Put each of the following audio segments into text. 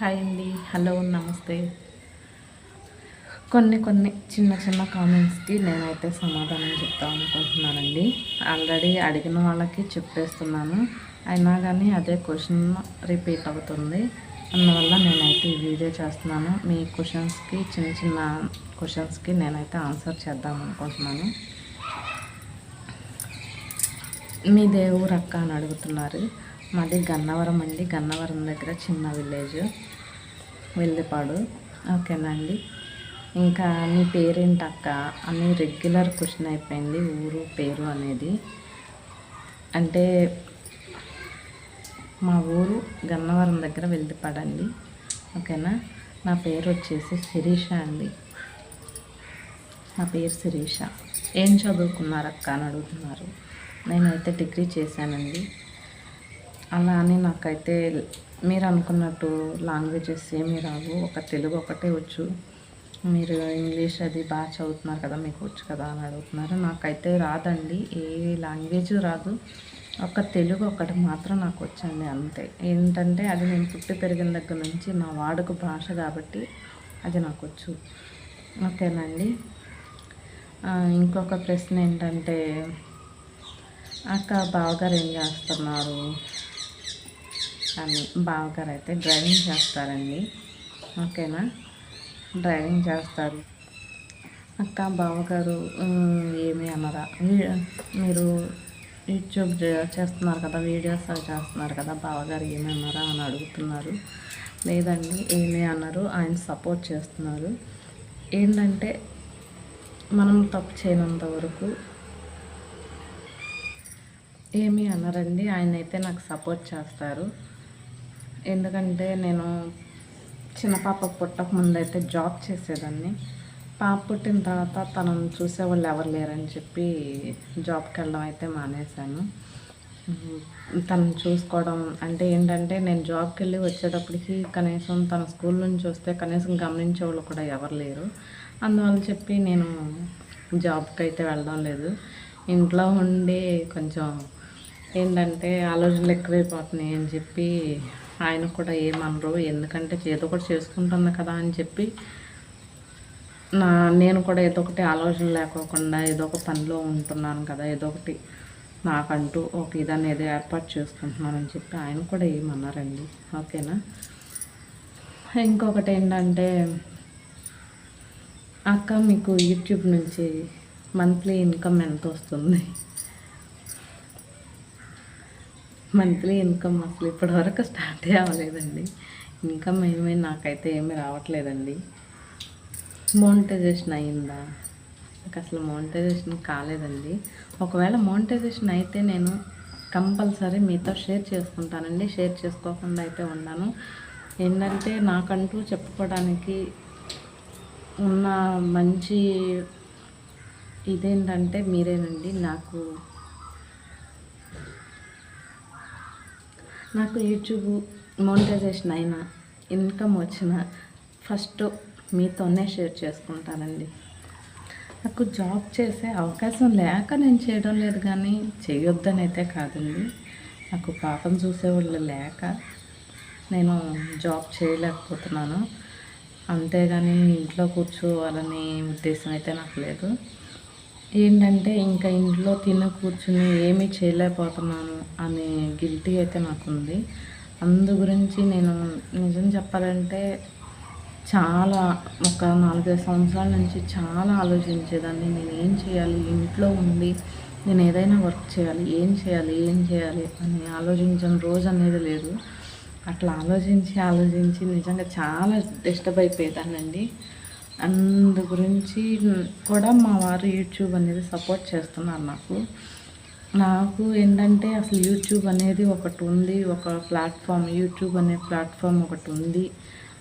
Hi అండి. Hello నమస్తే. కొన్ని కొన్ని చిన్న చిన్న కామెంట్స్కి నేనైతే సమాధానం చెప్తాం అనుకుంటున్నానండి. ఆల్రెడీ అడిగిన వాళ్ళకి చెప్పేస్తున్నాను. అయినా కానీ అదే క్వశ్చన్ రిపీట్ అవుతుంది. అందువల్ల నేనైతే ఈ వీడియో చేస్తున్నాను. మీ క్వశ్చన్స్కి చిన్న చిన్న క్వశ్చన్స్కి నేనైతే ఆన్సర్ చేద్దాం అనుకుంటున్నాను. మీ దేవుడు అక్క అని అడుగుతున్నారు. మాది గన్నవరం అండి. గన్నవరం దగ్గర చిన్న విలేజ్. వెళ్ళిపాడు ఓకేనా అండి? ఇంకా మీ పేరేంటక్క? అని రెగ్యులర్ క్వశ్చన్ అయిపోయింది. ఊరు పేరు అనేది. అంటే మా ఊరు గన్నవరం దగ్గర వెళ్ళిపాడండి ఓకేనా? నా పేరు వచ్చేసి శిరీష అండి. నా పేరు శిరీష. ఏం చదువుకున్నారక్క అని అడుగుతున్నారు. నేనైతే డిగ్రీ చేశానండి. అలా అని నాకైతే మీరు అనుకున్నట్టు లాంగ్వేజెస్ ఏమీ రావు. ఒక తెలుగు ఒకటే వచ్చు. మీరు ఇంగ్లీష్ అది బాగా చదువుతున్నారు కదా మీకు వచ్చు కదా అని అడుగుతున్నారు. నాకైతే రాదండి. ఏ లాంగ్వేజ్ రాదు. ఒక తెలుగు ఒకటి మాత్రం నాకు వచ్చండి అంతే. ఏంటంటే అది నేను పుట్టి పెరిగిన దగ్గర నుంచి నా వాడుక భాష కాబట్టి అది నాకు వచ్చు. ఓకేనండి. ఇంకొక ప్రశ్న ఏంటంటే అక్క బావగారు ఏం చేస్తున్నారు? అని బావగారు అయితే డ్రైవింగ్ చేస్తారండి. ఓకేనా? డ్రైవింగ్ చేస్తారు. అక్క బావగారు ఏమి అన్నారా మీరు యూట్యూబ్ చేస్తున్నారు కదా వీడియోస్ అవి చేస్తున్నారు కదా బావగారు ఏమి అన్నారా అని అడుగుతున్నారు. లేదండి ఏమి అన్నారు ఆయన సపోర్ట్ చేస్తున్నారు. ఏంటంటే మనం తప్పు చేయనంత వరకు ఏమి అన్నారండి ఆయన అయితే నాకు సపోర్ట్ చేస్తారు. ఎందుకంటే నేను చిన్న పాప పుట్టక ముందైతే జాబ్ చేసేదాన్ని. పాప పుట్టిన తర్వాత తనను చూసేవాళ్ళు ఎవరు లేరని చెప్పి జాబ్కి వెళ్ళడం అయితే మానేశాను. తను చూసుకోవడం అంటే ఏంటంటే నేను జాబ్కి వెళ్ళి వచ్చేటప్పటికి కనీసం తన స్కూల్ నుంచి వస్తే కనీసం గమనించే వాళ్ళు కూడా ఎవరు లేరు. అందువల్ల చెప్పి నేను జాబ్కి అయితే వెళ్ళడం లేదు. ఇంట్లో ఉండి కొంచెం ఏంటంటే ఆలోచనలు ఎక్కువైపోతున్నాయి అని చెప్పి ఆయన కూడా ఏమనరు. ఎందుకంటే ఏదో ఒకటి చేసుకుంటుంది కదా అని చెప్పి నా నేను కూడా ఏదో ఒకటి ఆలోచన లేకోకుండా ఏదో ఒక పనిలో ఉంటున్నాను కదా ఏదో ఒకటి నాకంటూ ఒక ఇదని ఏదో ఏర్పాటు చేసుకుంటున్నానని చెప్పి ఆయన కూడా ఏమన్నారండి. ఓకేనా? ఇంకొకటి ఏంటంటే అక్క మీకు యూట్యూబ్ నుంచి మంత్లీ ఇన్కమ్ ఎంత వస్తుంది మంత్లీ ఇన్కమ్ అసలు ఇప్పటివరకు స్టార్ట్ అవ్వలేదండి. ఇన్కమ్ ఏమీ నాకైతే ఏమీ రావట్లేదండి. మోనిటైజేషన్ అయిందా నాకు అసలు మోనిటైజేషన్ కాలేదండి. ఒకవేళ మోనిటైజేషన్ అయితే నేను కంపల్సరీ మీతో షేర్ చేసుకుంటానండి. షేర్ చేసుకోకుండా అయితే ఉన్నాను ఏంటంటే నాకంటూ చెప్పుకోవడానికి ఉన్న మంచి ఇదేంటంటే మీరేనండి. నాకు నాకు యూట్యూబ్ మోనిటైజేషన్ అయినా ఇన్కమ్ వచ్చిన ఫస్ట్ మీతోనే షేర్ చేసుకుంటానండి. నాకు జాబ్ చేసే అవకాశం లేక నేను చేయడం లేదు కానీ చేయొద్దని అయితే కాదండి. నాకు పాపం చూసేవాళ్ళు లేక నేను జాబ్ చేయలేకపోతున్నాను. అంతేగాని ఇంట్లో కూర్చోవాలని ఉద్దేశం అయితే నాకు లేదు. ఏంటంటే ఇంకా ఇంట్లో తిన కూర్చుని ఏమీ చేయలేకపోతున్నాను అనే గిల్టీ అయితే నాకు ఉంది అందు గురించి నేను నిజం చెప్పాలంటే చాలా ఒక నాలుగైదు సంవత్సరాల నుంచి చాలా ఆలోచించేదాన్ని. నేను ఏం చేయాలి? ఇంట్లో ఉండి నేను ఏదైనా వర్క్ చేయాలి ఏం చేయాలి ఏం చేయాలి అని ఆలోచించిన రోజు అనేది లేదు. అట్లా ఆలోచించి ఆలోచించి నిజంగా చాలా డిస్టర్బ్ అయిపోయేదానండి అందు గురించి కూడా మా వారు యూట్యూబ్ అనేది సపోర్ట్ చేస్తున్నారు నాకు. నాకు ఏంటంటే అసలు యూట్యూబ్ అనేది ఒకటి ఉంది ఒక ప్లాట్ఫామ్ యూట్యూబ్ అనే ప్లాట్ఫామ్ ఒకటి ఉంది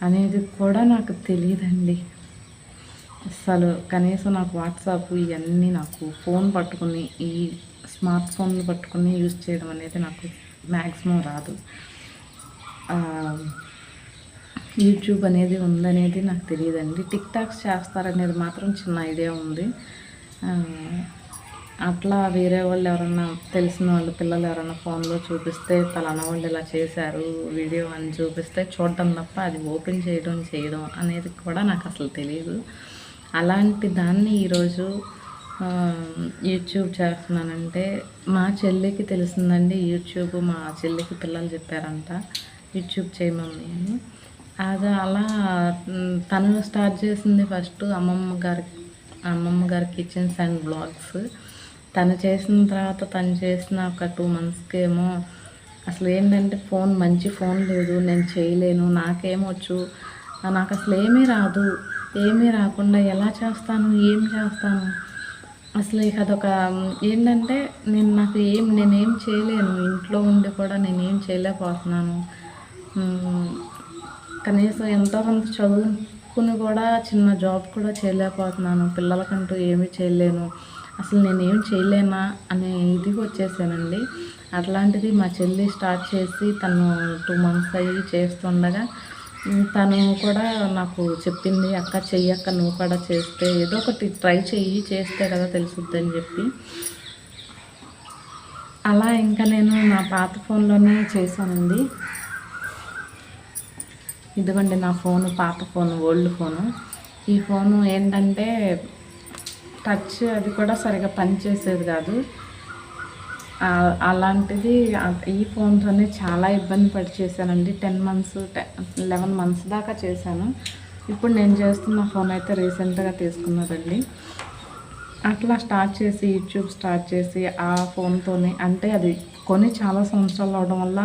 అనేది కూడా నాకు తెలియదండి. అసలు కనీసం నాకు వాట్సాప్ ఇవన్నీ నాకు ఫోన్ పట్టుకుని ఈ స్మార్ట్ ఫోన్లు పట్టుకుని యూజ్ చేయడం అనేది నాకు మ్యాక్సిమం రాదు. యూట్యూబ్ అనేది ఉందనేది నాకు తెలియదండి. టిక్ టాక్స్ చేస్తారనేది మాత్రం చిన్న ఐడియా ఉంది. అట్లా వేరే వాళ్ళు ఎవరన్నా తెలిసిన వాళ్ళు పిల్లలు ఎవరైనా ఫోన్లో చూపిస్తే పలానా వాళ్ళు ఇలా చేశారు వీడియో అని చూపిస్తే చూడటం తప్ప అది ఓపెన్ చేయడం చేయడం అనేది కూడా నాకు అసలు తెలియదు అలాంటి దాన్ని ఈరోజు యూట్యూబ్ చేస్తున్నానంటే మా చెల్లికి తెలిసిందండి. యూట్యూబ్ మా చెల్లికి పిల్లలు చెప్పారంట. యూట్యూబ్ చేయమని అని. అది అలా తను స్టార్ట్ చేసింది ఫస్ట్ అమ్మమ్మ గారి అమ్మమ్మ గారి కిచెన్స్ అండ్ బ్లాగ్స్ తను చేసిన తర్వాత తను చేసిన ఒక టూ మంత్స్కి ఏమో అసలు ఏంటంటే ఫోన్ మంచి ఫోన్ లేదు నేను చేయలేను నాకేమొచ్చు నాకు అసలు ఏమీ రాదు ఏమీ రాకుండా ఎలా చేస్తాను ఏం చేస్తాను? అసలు ఇక అదొక ఏంటంటే నేను నాకు ఏం నేనేం చేయలేను ఇంట్లో ఉండి కూడా నేనేం చేయలేకపోతున్నాను. కనీసం ఎంతోమంది చదువుకుని కూడా చిన్న జాబ్ కూడా చేయలేకపోతున్నాను. పిల్లలకంటూ ఏమీ చేయలేను. అసలు నేనేం చేయలేనా అనే ఇదికి వచ్చేసానండి. అట్లాంటిది మా చెల్లి స్టార్ట్ చేసి తను టూ మంత్స్ అయ్యి చేస్తుండగా తను కూడా నాకు చెప్పింది అక్క చెయ్యి అక్క నువ్వు కూడా చేస్తే ఏదో ఒకటి ట్రై చెయ్యి చేస్తే కదా తెలుసుద్ది అని చెప్పి. అలా ఇంకా నేను నా పాత ఫోన్లోనే చేశానండి. ఇదిగోండి నా ఫోను పాత ఫోను ఓల్డ్ ఫోను. ఈ ఫోను ఏంటంటే టచ్ అది కూడా సరిగా పనిచేసేది కాదు. అలాంటిది ఈ ఫోన్తోనే చాలా ఇబ్బంది పడి చేశానండి. టెన్ మంత్స్ లెవెన్ మంత్స్ దాకా చేశాను. ఇప్పుడు నేను చేస్తున్న ఫోన్ అయితే రీసెంట్గా తీసుకున్నారండి. అట్లా స్టార్ట్ చేసి యూట్యూబ్ స్టార్ట్ చేసి ఆ ఫోన్తోనే అంటే అది కొని చాలా సంవత్సరాలు అవడం వల్ల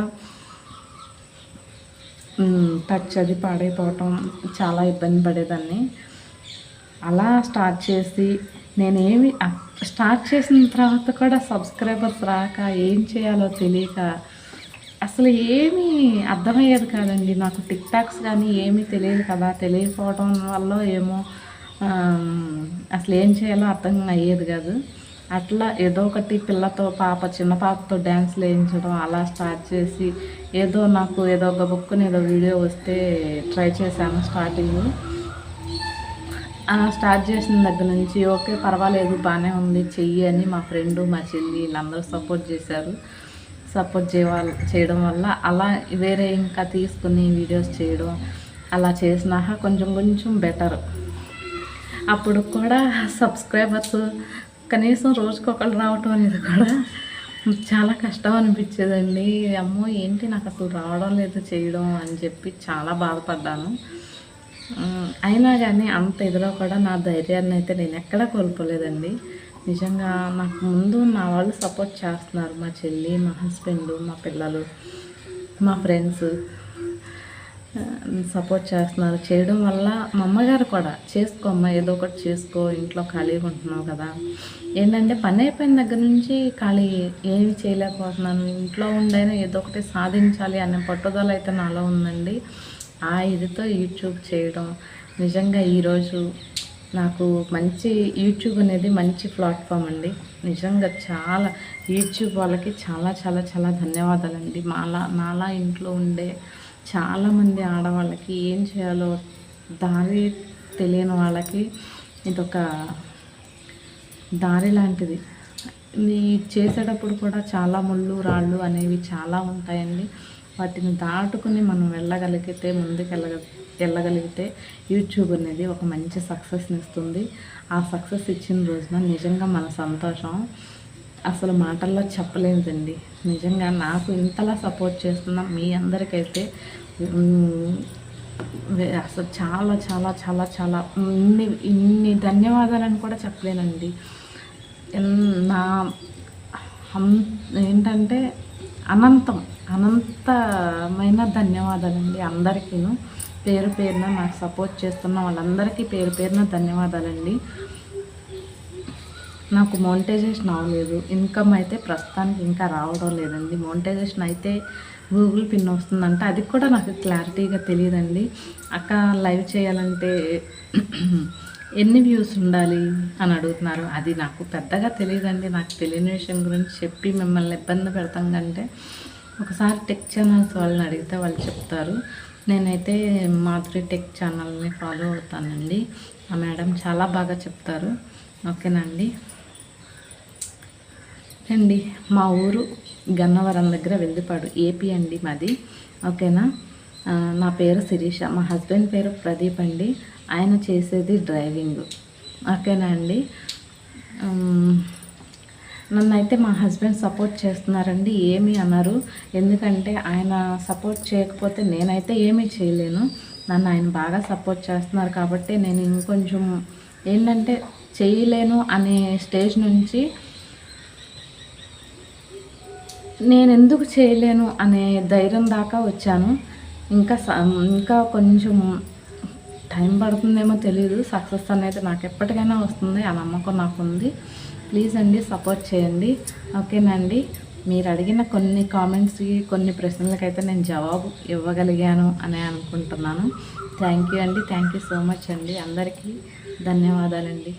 టచ్ అది పాడైపోవటం చాలా ఇబ్బంది పడేదాన్ని. అలా స్టార్ట్ చేసి నేనేమి స్టార్ట్ చేసిన తర్వాత కూడా సబ్స్క్రైబర్స్ రాక ఏం చేయాలో తెలియక అసలు ఏమీ అర్థమయ్యేది కాదండి. నాకు టిక్ టాక్స్ కానీ ఏమీ తెలియదు కదా. తెలియకపోవడం వల్ల ఏమో అసలు ఏం చేయాలో అర్థం అయ్యేది కాదు. అట్లా ఏదో ఒకటి పిల్లతో పాప చిన్న పాపతో డ్యాన్స్ వేయించడం అలా స్టార్ట్ చేసి ఏదో నాకు ఏదో ఒక బుక్కుని ఏదో వీడియో వస్తే ట్రై చేశాను స్టార్టింగ్ స్టార్ట్ చేసిన దగ్గర నుంచి ఓకే పర్వాలేదు బాగానే ఉంది చెయ్యి అని మా ఫ్రెండ్ మా చెల్లి వీళ్ళందరూ సపోర్ట్ చేశారు. సపోర్ట్ చేయాలి చేయడం వల్ల అలా వేరే ఇంకా తీసుకుని వీడియోస్ చేయడం అలా చేసినాక కొంచెం కొంచెం బెటర్ అప్పుడు కూడా సబ్స్క్రైబర్స్ కనీసం రోజుకి ఒకళ్ళు రావటం అనేది కూడా చాలా కష్టం అనిపించేదండి. అమ్మో ఏంటి నాకు అసలు రావడం లేదు చేయడం అని చెప్పి చాలా బాధపడ్డాను. అయినా కానీ అంత ఇదిలో కూడా నా ధైర్యాన్ని అయితే నేను ఎక్కడా కోల్పోలేదండి. నిజంగా నాకు ముందు నా వాళ్ళు సపోర్ట్ చేస్తున్నారు మా చెల్లి మా హస్బెండ్ మా పిల్లలు మా ఫ్రెండ్స్. సపోర్ట్ చేస్తున్నారు. చేయడం వల్ల మా అమ్మగారు కూడా చేసుకో అమ్మ ఏదో ఒకటి చేసుకో ఇంట్లో ఖాళీగా ఉంటున్నావు కదా. ఏంటంటే పని అయిపోయిన దగ్గర నుంచి ఖాళీ ఏమి చేయలేకపోతున్నాను. ఇంట్లో ఉండైనా ఏదో ఒకటి సాధించాలి అనే పట్టుదల అయితే నాలో ఉందండి. ఆ ఇదితో యూట్యూబ్ చేయడం. నిజంగా ఈరోజు నాకు మంచి యూట్యూబ్ అనేది మంచి ప్లాట్ఫామ్ అండి. నిజంగా చాలా యూట్యూబ్ వాళ్ళకి చాలా చాలా చాలా ధన్యవాదాలండి. మాలా నాలా ఇంట్లో ఉండే చాలామంది ఆడవాళ్ళకి ఏం చేయాలో దారి తెలియని వాళ్ళకి ఇదొక దారి లాంటిది. ఈ చేసేటప్పుడు కూడా చాలా ముళ్ళు రాళ్ళు అనేవి చాలా ఉంటాయండి. వాటిని దాటుకుని మనం వెళ్ళగలిగితే ముందుకు వెళ్ళగ వెళ్ళగలిగితే యూట్యూబ్ అనేది ఒక మంచి సక్సెస్ని ఇస్తుంది. ఆ సక్సెస్ ఇచ్చిన రోజున నిజంగా మన సంతోషం. అసలు మాటల్లో చెప్పలేదండి. నిజంగా నాకు ఇంతలా సపోర్ట్ చేస్తున్న మీ అందరికైతే అసలు చాలా చాలా చాలా చాలా ఇన్ని ఇన్ని ధన్యవాదాలని కూడా చెప్పలేనండి. నా అం- ఏంటంటే అనంతం అనంతమైన ధన్యవాదాలండి అందరికీను. పేరు పేరున నాకు సపోర్ట్ చేస్తున్న వాళ్ళందరికీ పేరు పేరున ధన్యవాదాలండి. నాకు మోనిటైజేషన్ అవ్వలేదు. ఇన్కమ్ అయితే ప్రస్తుతానికి ఇంకా రావడం లేదండి. మోనిటైజేషన్ అయితే గూగుల్ పిన్ వస్తుందంటే. అది కూడా నాకు క్లారిటీగా తెలియదండి. అక్క లైవ్ చేయాలంటే ఎన్ని వ్యూస్ ఉండాలి అని అడుగుతున్నారు. అది నాకు పెద్దగా తెలియదండి. నాకు తెలియని విషయం గురించి చెప్పి మిమ్మల్ని ఇబ్బంది పెడతాం కంటే ఒకసారి టెక్ ఛానల్స్ వాళ్ళని అడిగితే వాళ్ళు చెప్తారు. నేనైతే మాధురి టెక్ ఛానల్ని ఫాలో అవుతానండి. ఆ మేడం చాలా బాగా చెప్తారు. ఓకేనండి. అండి మా ఊరు గన్నవరం దగ్గర వెల్లిపాడు ఏపీ అండి మాది. ఓకేనా? నా పేరు శిరీష మా హస్బెండ్ పేరు ప్రదీప్ అండి. ఆయన చేసేది డ్రైవింగ్. ఓకేనా అండి? నన్నైతే నన్ను అయితే మా హస్బెండ్ సపోర్ట్ చేస్తున్నారండి ఏమీ అన్నారు ఎందుకంటే ఆయన సపోర్ట్ చేయకపోతే నేనైతే ఏమీ చేయలేను. నన్ను ఆయన బాగా సపోర్ట్ చేస్తున్నారు కాబట్టి నేను ఇంకొంచెం ఏంటంటే చేయలేను అనే స్టేజ్ నుంచి నేను ఎందుకు చేయలేను అనే ధైర్యం దాకా వచ్చాను. ఇంకా స- ఇంకా కొంచెం టైం పడుతుందేమో తెలియదు సక్సెస్ అనేది నాకు ఎప్పటికైనా వస్తుంది. ఆ నమ్మకం నాకు ఉంది ప్లీజ్ అండి సపోర్ట్ చేయండి. ఓకేనండి మీరు అడిగిన కొన్ని కామెంట్స్కి కొన్ని ప్రశ్నలకైతే నేను జవాబు ఇవ్వగలిగాను అని అనుకుంటున్నాను. థ్యాంక్ యూ అండి. థ్యాంక్ యూ సో మచ్ అండి. అందరికీ ధన్యవాదాలండి.